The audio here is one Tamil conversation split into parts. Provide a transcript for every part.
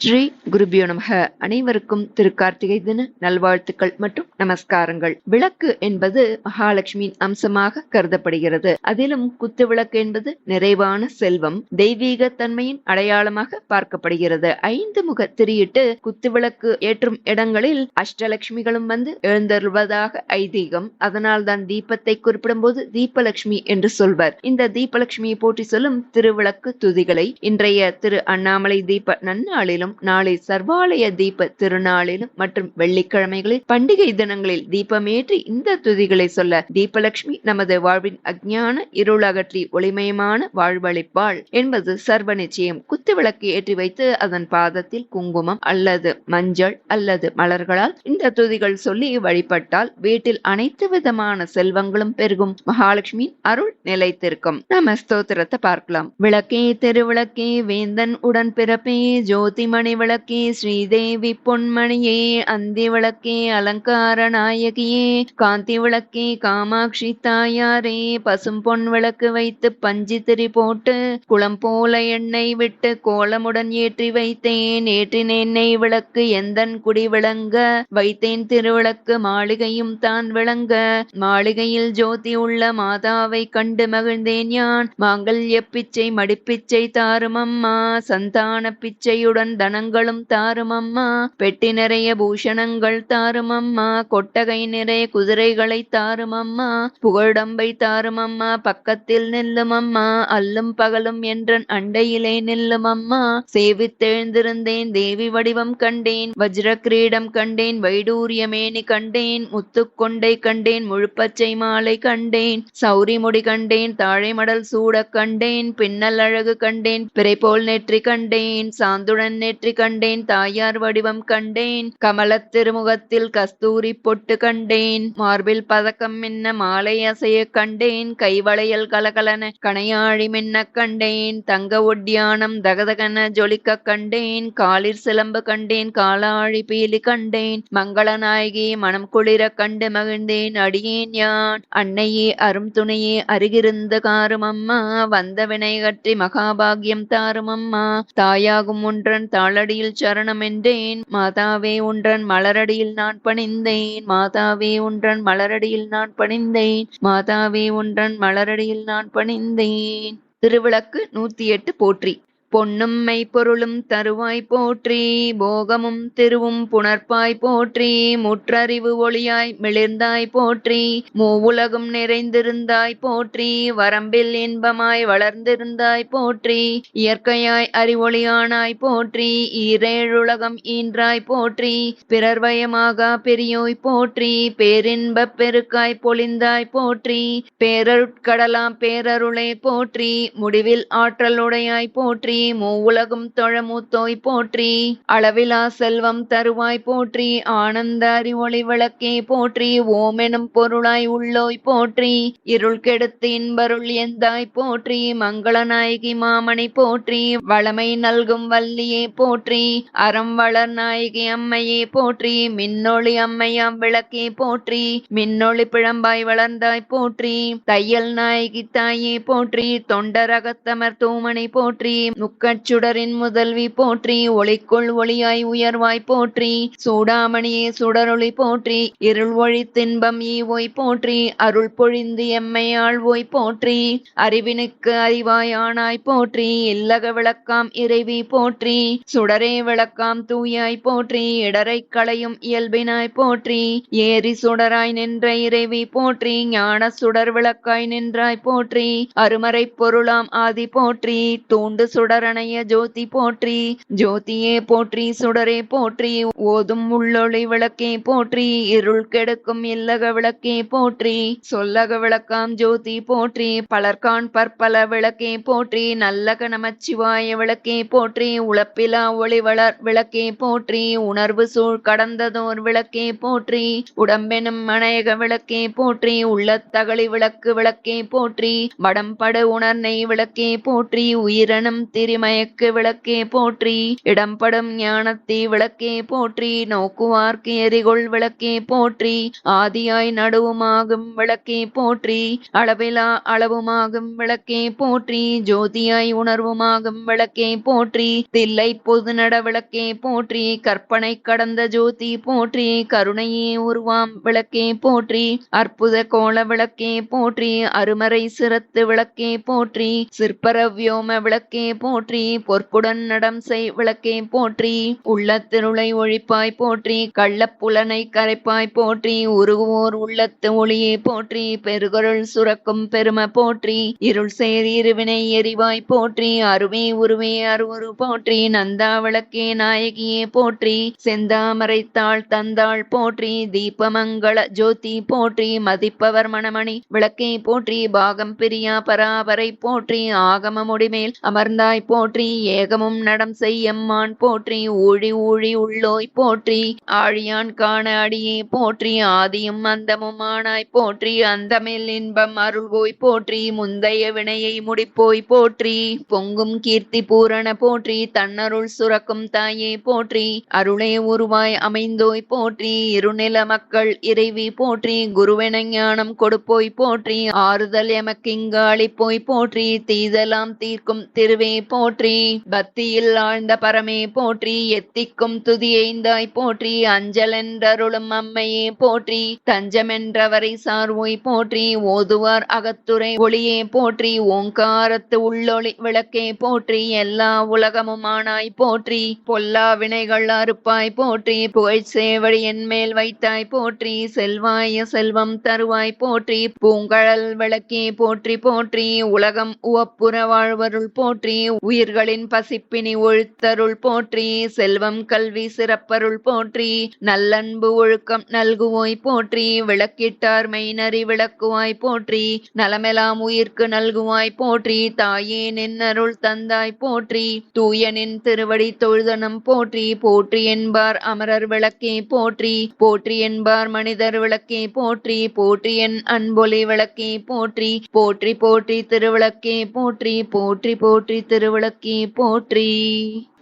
ஸ்ரீ குருபியோ நமக. அனைவருக்கும் திருக்கார்த்திகை தின நல்வாழ்த்துக்கள் மற்றும் நமஸ்காரங்கள். விளக்கு என்பது மகாலட்சுமியின் அம்சமாக கருதப்படுகிறது. அதிலும் குத்து விளக்கு என்பது நிறைவான செல்வம் தெய்வீக தன்மையின் அடையாளமாக பார்க்கப்படுகிறது. ஐந்து முக திரியிட்டு குத்து விளக்கு ஏற்றும் இடங்களில் அஷ்டலட்சுமிகளும் வந்து எழுந்தருள்வதாக ஐதீகம். அதனால் தான் தீபத்தை குறிப்பிடும் போது தீபலட்சுமி என்று சொல்வர். இந்த தீபலட்சுமியை போற்றி சொல்லும் திருவிளக்கு துதிகளை இன்றைய திரு அண்ணாமலை தீப நன்னாளிலும் நாளை சர்வாலய தீப திருநாளிலும் மற்றும் வெள்ளிக்கிழமைகளில் பண்டிகை தினங்களில் தீபமேற்றி இந்த துதிகளை சொல்ல தீபலட்சுமி நமது வாழ்வின் அஜ்ஞான இருள் அகற்றி ஒளிமயமான வாழ்வளிப்பாள் என்பது சர்வ நிச்சயம். குத்து விளக்கு ஏற்றி வைத்து அதன் பாதத்தில் குங்குமம் அல்லது மஞ்சள் அல்லது மலர்களால் இந்த துதிகள் சொல்லி வழிபட்டால் வீட்டில் அனைத்து விதமான செல்வங்களும் பெருகும். மகாலட்சுமியின் அருள் நிலைத்திருக்கும். நாம ஸ்தோத்திரத்தை பார்க்கலாம். விளக்கே திருவிளக்கே வேந்தன் உடன் பிறப்பே ஜோதிம பொன்மணி விளக்கே ஸ்ரீதேவி பொன்மணியே அந்தி விளக்கே அலங்கார நாயகியே காந்தி விளக்கே காமாட்சி தாயாரே பசும் பொன் விளக்கு வைத்து பஞ்சு திரி போட்டு குளம் போல எண்ணெய் விட்டு கோலமுடன் ஏற்றி வைத்தேன் ஏற்றின் எண்ணெய் விளக்கு எந்தன் குடி விளங்க வைத்தேன் திருவிளக்கு மாளிகையும் தான் விளங்க மாளிகையில் ஜோதி உள்ள மாதாவை கண்டு மகிழ்ந்தேன் யான் மாங்கல்ய பிச்சை மடிப்பிச்சை தாரும் அம்மா சந்தான பிச்சையுடன் தனங்களும் தாரும் அம்மா பெட்டி நிறைய பூஷணங்கள் தாரும் அம்மா கொட்டகை நிறைய குதிரைகளை தாரும் அம்மா புகழடம்பை தாரும் அம்மா பக்கத்தில் நில்லும் அம்மா அல்லும் பகலும் என்றன் அண்டையிலே நில்லும் அம்மா சேவித்தெழுந்திருந்தேன் தேவி வடிவம் கண்டேன். வஜ்ர கிரீடம் கண்டேன் வைடூரியமேனி கண்டேன். முத்துக்கொண்டை கண்டேன் முழுப்பச்சை மாலை கண்டேன். சௌரி முடி கண்டேன் தாழை மடல் சூட கண்டேன். பின்னல் அழகு கண்டேன் பிறை போல் நெற்றி கண்டேன். சாந்துடன் நெற்றி கண்டேன் தாயார் வடிவம் கண்டேன் கமலத் திருமுகத்தில் கஸ்தூரி பொட்டு கண்டேன் மார்பில் பதக்கம் மின்ன மாலை அசைய கண்டேன் கைவளையல் கலகலன கணையாழி மின்ன கண்டேன் தங்க ஒட்டியானம் தகதகன ஜொலிக்க கண்டேன் காலிற் சிலம்பு கண்டேன் காலாழி பீலி கண்டேன் மங்களநாயகி மனம் குளிர கண்டு மகிழ்ந்தேன் அடியேன் யான் அன்னையே அரும் துணையே அருகிருந்த காரும் அம்மா வந்த வினை கற்றி மகாபாகியம் தாரும் அம்மா தாயாகும் ஒன்றன் தாளடியில் மலடியில் சரணமென்றேன் மாதாவே ஒன்றன் மலரடியில் நான் பணிந்தேன். மாதாவே ஒன்றன் மலரடியில் நான் பணிந்தேன். மாதாவே ஒன்றன் மலரடியில் நான் பணிந்தேன். திருவிளக்கு நூத்தி எட்டு போற்றி. பொன்னும் மெய்ப்பொருளும் தருவாய் போற்றி போகமும் திருவும் புணர்ப்பாய் போற்றி முற்றறிவு ஒளியாய் மிளிர்ந்தாய் போற்றி மூவுலகும் நிறைந்திருந்தாய் போற்றி வரம்பில் இன்பமாய் வளர்ந்திருந்தாய் போற்றி இயற்கையாய் அறிவொளியானாய் போற்றி ஈரேழுலகம் ஈன்றாய் போற்றி பிறர்வயமாக பெரியோய் போற்றி பேரின்பப் பெருக்காய் பொழிந்தாய் போற்றி பேரருட்கடலாம் பேரருளே போற்றி முடிவில் ஆற்றலுடையாய் போற்றி மூவுலகும் தொழமுத்தோய் போற்றி அளவிலா செல்வம் தருவாய் போற்றி ஆனந்த அறிவொளி விளக்கே போற்றி ஓமெனும் பொருளாய் உள்ளோய் போற்றி இருள் கெடுத்து இன்பருள் எந்தாய் போற்றி மங்களநாயகி மாமணி போற்றி வளமை நல்கும் வள்ளியே போற்றி அறம் வளர் நாயகி அம்மையே போற்றி மின்னொளி அம்மையாம் விளக்கே போற்றி மின்னொளி பிழம்பாய் வளர்ந்தாய் போற்றி தையல் நாயகி தாயே போற்றி தொண்டரகத்தமர் தூமணி போற்றி முக்கச்சுடரின் முதல்வி போற்றி ஒளிக்குள் ஒளியாய் உயர்வாய் போற்றி சூடாமணியே சுடரொளி போற்றி இருள் ஒளி தின்பம் ஈவோய் போற்றி அருள் பொழிந்து எம்மை ஆழ்வோய் போற்றி அறிவினுக்கு அறிவாய் ஆனாய் போற்றி இல்லக விளக்காம் இறைவி போற்றி சுடரே விளக்காம் தூயாய் போற்றி இடரை களையும் இயல்பினாய் போற்றி ஏறி சுடராய் நின்ற இறைவி போற்றி ஞான சுடர் விளக்காய் நின்றாய் போற்றி அருமறை பொருளாம் ஆதி போற்றி தூண்டு சுடர் சுடரணைய ஜோதி போற்றி ஜோதியே போற்றி சுடரே போற்றி ஓதும் உள்ளொளி விளக்கே போற்றி இருள் கெடுக்கும் இல்லக விளக்கே போற்றி சொல்லக விளக்காம் ஜோதி போற்றி பலர்கான் பற்பல விளக்கே போற்றி நல்லக நமச்சிவாய விளக்கே போற்றி உழப்பிலா ஒளி வளர் விளக்கே போற்றி உணர்வு சூழ் கடந்ததோர் விளக்கே போற்றி உடம்பெனும் மனையக விளக்கே போற்றி உள்ளத்தகழி விளக்கு விளக்கே போற்றி வடம்படு உணர்நெய் விளக்கே போற்றி உயிரனும் திரு மயக்கு விளக்கே போற்றி இடம்படும் ஞானத்தை விளக்கே போற்றி நோக்குவார்க்கு எரிகொள் விளக்கே போற்றி ஆதியாய் நடுவுமாகும் விளக்கே போற்றி அளவிலா அளவுமாகும் விளக்கே போற்றி ஜோதியாய் உணர்வுமாகும் விளக்கே போற்றி தில்லை பொது நட விளக்கே போற்றி கற்பனை கடந்த ஜோதி போற்றி கருணையே உருவாம் விளக்கே போற்றி அற்புத கோல விளக்கே போற்றி அருமறை சிரத்து விளக்கே போற்றி சிற்பர வியோம விளக்கே போற்றி போற்றி பொற்புடன் நடம் செய் விளக்கே போற்றி உள்ளத்திருளை ஒழிப்பாய் போற்றி கள்ளப்புலனை கரைப்பாய் போற்றி உருகுவோர் உள்ளத்து ஒளியே போற்றி பெருகருள் சுரக்கும் பெரும போற்றி இருள் சேர் இருவினை எரிவாய் போற்றி அருவே உருவே அருவரு போற்றி நந்தா விளக்கே நாயகியே போற்றி செந்தாமரைத்தாள் தந்தாள் போற்றி தீபமங்கள ஜோதி போற்றி மதிப்பவர் மணமணி விளக்கே போற்றி பாகம் பிரியா பராபரை போற்றி ஆகம முடிமேல் அமர்ந்தாய் போற்றி ஏகமும் நடம் செய்யம்மான் போற்றி ஊழி ஊழி உள்ளோய் போற்றி ஆழியான் காண அடியே போற்றி ஆதியும் அந்தமும் ஆனாய் போற்றி அந்தமில் இன்பம் அருள்வோய் போற்றி முந்தைய வினையை முடிப்போய் போற்றி பொங்கும் கீர்த்தி பூரண போற்றி தன்னருள் சுரக்கும் தாயே போற்றி அருளே உருவாய் அமைந்தோய் போற்றி இருநில மக்கள் இறைவி போற்றி குருவென ஞானம் கொடுப்போய் போற்றி ஆறுதல் எமக்கிங்காளி போய் போற்றி தீதலாம் தீர்க்கும் திருவே போ போற்றி பக்தியில் ஆழ்ந்த பரமே போற்றி எத்திக்கும் துதியைந்தாய் போற்றி அஞ்சலென்றருளும் அம்மையே போற்றி தஞ்சமென்றவரை சார்வோய் போற்றி ஓதுவார் அகத்துரை ஒளியே போற்றி ஓங்காரத்து உள்ளொளி விளக்கே போற்றி எல்லா உலகமும் ஆனாய் போற்றி பொல்லா வினைகள் அறுப்பாய் போற்றி புகழ் சேவடி என்மேல் வைத்தாய் போற்றி செல்வாய செல்வம் தருவாய் போற்றி பூங்கழல் விளக்கே போற்றி போற்றி உலகம் உவப்புற வாழ்வருள் போற்றி உயிர்களின் பசிப்பினி ஒழுத்தருள் போற்றி செல்வம் கல்வி சிறப்பருள் போற்றி நல்லன்பு ஒழுக்கம் நல்குவோய் போற்றி விளக்கிட்டார் மெய்நறி விளக்குவாய் போற்றி நலமெலாம் உயிர்க்கு நல்குவாய் போற்றி தாயே நின் அருள் தந்தாய் போற்றி தூயனின் திருவடி தொழுதனம் போற்றி போற்றி என்பார் அமரர் விளக்கே போற்றி போற்றி என்பார் மனிதர் விளக்கே போற்றி போற்றி என் அன்பொலி விளக்கே போற்றி போற்றி போற்றி திருவிளக்கே போற்றி போற்றி போற்றி திரு திருவிளக்கே போற்றி.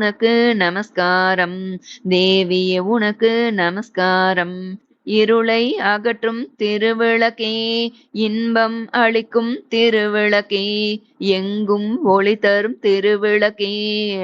உனக்கு நமஸ்காரம். தேவியே உனக்கு நமஸ்காரம். இருளை அகற்றும் திருவிளக்கே இன்பம் அளிக்கும் திருவிளக்கே எங்கும் ஒளி தரும் திருவிளக்கே.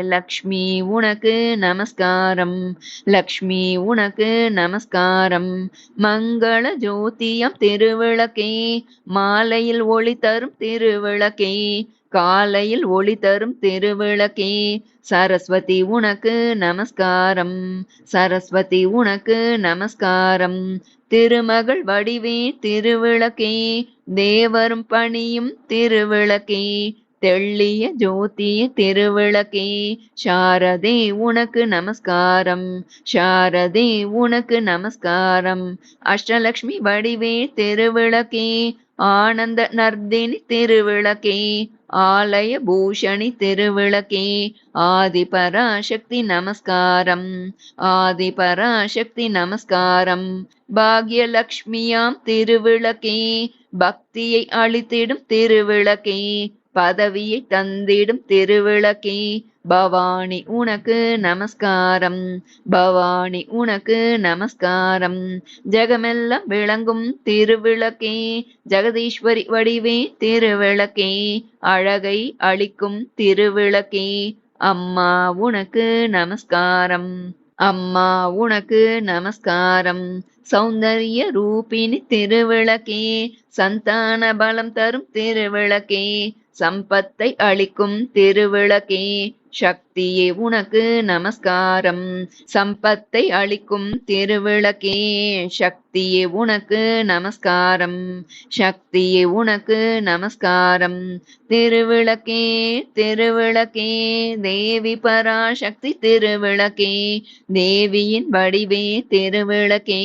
லக்ஷ்மி உனக்கு நமஸ்காரம். லக்ஷ்மி உனக்கு நமஸ்காரம். மங்கள ஜோதியம் திருவிளக்கே மாலையில் ஒளி தரும் திருவிளக்கே காலையில் ஒளி தரும் திருவிளக்கே சரஸ்வதி உனக்கு நமஸ்காரம். சரஸ்வதி உனக்கு நமஸ்காரம். திருமகள் வடிவே திருவிளக்கே. தேவரும் பணியும் திருவிளக்கே. தெள்ளிய ஜோதிய திருவிளக்கே. சாரதே உனக்கு நமஸ்காரம். சாரதே உனக்கு நமஸ்காரம். அஷ்டலக்ஷ்மி வடிவே திருவிளக்கே. ஆனந்த நர்தினி திருவிளக்கே ஆலய பூஷணி திருவிளக்கே ஆதி பராசக்தி நமஸ்காரம் ஆதி பராசக்தி நமஸ்காரம். பாக்யலக்ஷ்மியாம் திருவிளக்கே பக்தியை அளித்திடும் திருவிளக்கே பதவியை தந்திடும் திருவிளக்கே பவானி உனக்கு நமஸ்காரம். பவானி உனக்கு நமஸ்காரம். ஜெகமெல்லாம் விளங்கும் திருவிளக்கே. ஜெகதீஸ்வரி வடிவே திருவிளக்கே. அழகை அளிக்கும் திருவிளக்கே. அம்மா உனக்கு நமஸ்காரம். அம்மா உனக்கு நமஸ்காரம். சௌந்தரிய ரூபினி திருவிளக்கே. சந்தான பலம் தரும் திருவிளக்கே. சம்பத்தை அளிக்கும் திருவிளக்கே. check சக்தியே உனக்கு நமஸ்காரம். சம்பத்தை அளிக்கும் திருவிளக்கே சக்தியே உனக்கு நமஸ்காரம். சக்தியே உனக்கு நமஸ்காரம். திருவிளக்கே திருவிளக்கே தேவி பராசக்தி திருவிளக்கே தேவியின் வடிவே திருவிளக்கே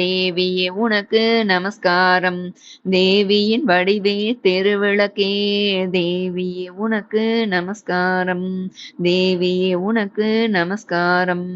தேவியே உனக்கு நமஸ்காரம். தேவியின் வடிவே திருவிளக்கே தேவியே உனக்கு நமஸ்காரம். தேவி தேவியே உனக்கு நமஸ்காரம்.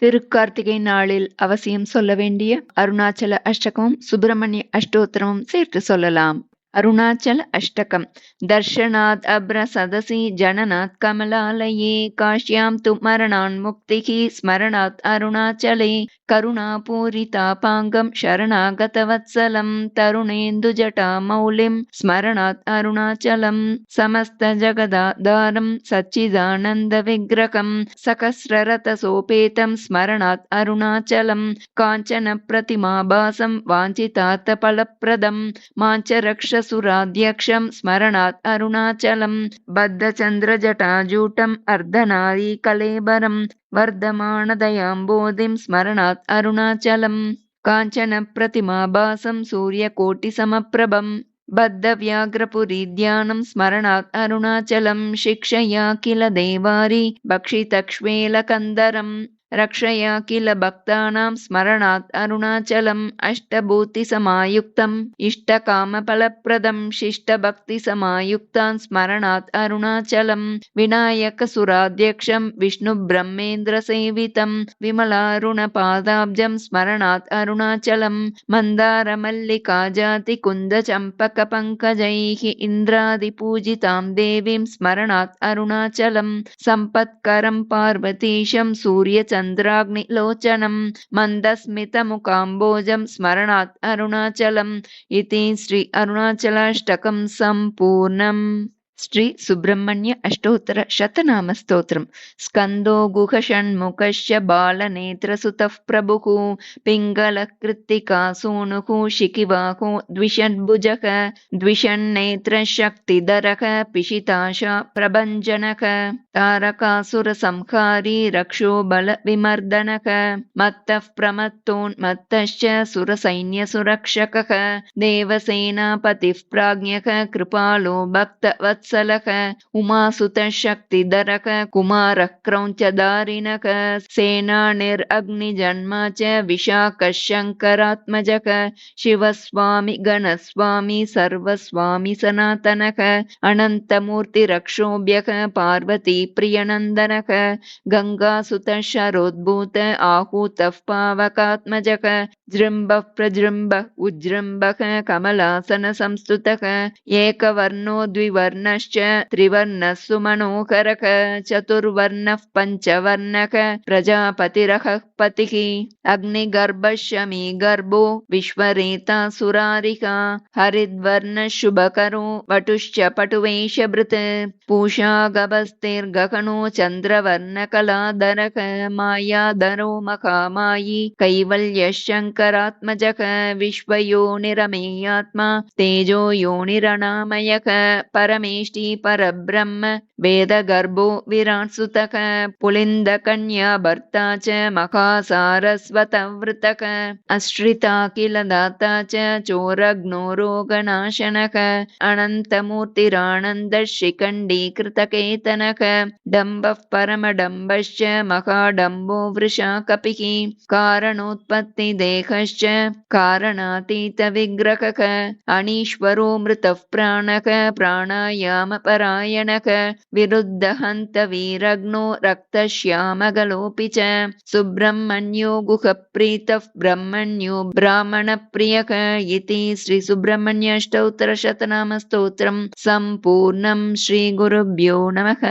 திருக்கார்த்திகை நாளில் அவசியம் சொல்ல வேண்டிய அருணாச்சல அஷ்டகமும் சுப்பிரமணிய அஷ்டோத்திரமும் சேர்த்து சொல்லலாம். అరుణాచల్ అష్టకం. దర్శనాత్ అభ్ర సదసి జననాత్ కమలాలయే. కాశ్యాం తు మరణాన్ ముక్తి స్మరణాత్ అరుణాచలే. కరుణాపూరితాపాంగం శరణాగతవత్సలం. తరుణేందుజటా మౌలిం. స్మరణాత్ అరుణాచలం. సమస్త జగదాధారం సచ్చిదానంద విగ్రహం. సహస్రరత సోపేతం స్మరణాత్ అరుణాచలం. కాంచన ప్రతిమాభాసం వాంఛితార్థ ఫలప్రదం. మాంచ सुराध्यक्षं स्मरणात् अरुणाचलं बद्धचन्द्रजटाजूटम् अर्धनारीकलेबरं वर्धमानदयाम्बोधिं स्मरणात् अरुणाचलं काञ्चनप्रतिमाभासं सूर्यकोटिसमप्रभम् बद्धव्याघ्रपुरीध्यानं स्मरणात् अरुणाचलं शिक्षया किल देवारी भक्षितक्ष्वेलकन्दरम् रक्षया किल भक्तानां स्मरणात् अरुणाचलम् अष्टभूतिसमायुक्तम् इष्टकामफलप्रदं शिष्टभक्तिसमायुक्तान् स्मरणात् अरुणाचलं विनायकसुराध्यक्षं विष्णुब्रह्मेन्द्रसेवितं विमलारुणपादाब्जं स्मरणात् अरुणाचलं मन्दारमल्लिकाजातिकुन्दचम्पकपङ्कजैः इन्द्रादिपूजितां देवीं स्मरणात् अरुणाचलं सम्पत्करं पार्वतीशं सूर्यचन्द्र चन्द्राग्निलोचनं मन्दस्मितमुकाम्बोजं स्मरणात् अरुणाचलम् इति श्री अरुणाचलाष्टकं सम्पूर्णम् श्री सुब्रह्मण्य अष्टोत्तर शतनाम स्तोत्रम् स्कन्दो गुहषण्मुखश्च बालनेत्रसुतः प्रभुः पिङ्गलकृत्तिका सूनुः शिखिवाहो द्विषड्भुजः द्विषन्नेत्रशक्तिधरः पिशिताशा प्रभञ्जनः तारकासुरसंहारी रक्षो बलविमर्दनः मत्तः प्रमत्तोन्मत्तश्च सुरसैन्यसुरक्षकः देवसेनापतिः प्राज्ञः कृपालो भक्तवत्सलः उमासुतशक्तिधरः कुमारः क्रौञ्चदारिणः सेनानिरग्निजन्मा च विशाखः शङ्करात्मजः शिवस्वामि गणस्वामी सर्वस्वामि सनातनः अनन्तमूर्तिरक्षोभ्यः पार्वती प्रियनन्दनः गङ्गासुतः शरोद्भूत आहूतः पावकात्मजः जृम्बः प्रजृम्बः उज्जृम्बः कमलासनसंस्तुतः एकवर्णो द्विवर्णश्च त्रिवर्णः सुमनोहरः चतुर्वर्णः पञ्चवर्णः प्रजापतिरः पतिः अग्निगर्भः शमीगर्भो विश्वरेता सुरारिका हरिद्वर्णः शुभकरो वटुश्च पटुवेशभृत् पूषा गभस्तिर्गगनो चन्द्रवर्णकलाधरः मायाधरो महामायी कैवल्यः शङ्करात्मजः विश्वयोनिरमेयात्मा तेजो योनिरणामयः ीपरब्रह्म परब्रह्म वेदगर्भो विराट्सुतक पुलिन्दकन्या भर्ता च महासारस्वतवृतक अश्रिता किल दाता च चोरग्नोरोगनाशनक अनन्तमूर्तिरानन्दशिखण्डीकृतकेतनक डम्बः परमडम्बश्च महाडम्बो वृषा कपिः कारणोत्पत्तिदेहश्च कारणातीतविग्रहक अणीश्वरो मृतः प्राणक प्राणायाम प्राणायामपरायणः विरुद्धहन्तवीरग्नो रक्तश्यामगलोऽपि च। सुब्रह्मण्यो गुहप्रीतः ब्रह्मण्यो ब्राह्मणप्रियः इति श्रीसुब्रह्मण्याष्टोत्तरशतनामस्तोत्रम् सम्पूर्णम् श्रीगुरुभ्यो नमः